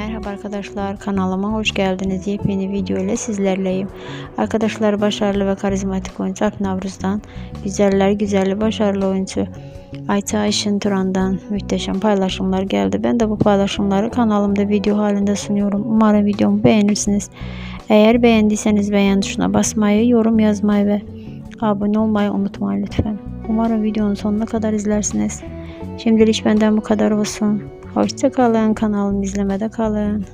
Merhaba arkadaşlar kanalıma hoş geldiniz. Yepyeni video ile sizlerleyim. Arkadaşlar başarılı ve karizmatik oyuncu Navruz'dan güzeller güzelli başarılı oyuncu Ayça Ayşin Turan'dan muhteşem paylaşımlar geldi. Ben de bu paylaşımları kanalımda video halinde sunuyorum. Umarım videomu beğenirsiniz. Eğer beğendiyseniz beğen tuşuna basmayı, yorum yazmayı ve abone olmayı unutmayın lütfen. Umarım videonun sonuna kadar izlersiniz. Şimdilik benden bu kadar olsun. Hoşça kalın. Kanalımı izlemede kalın.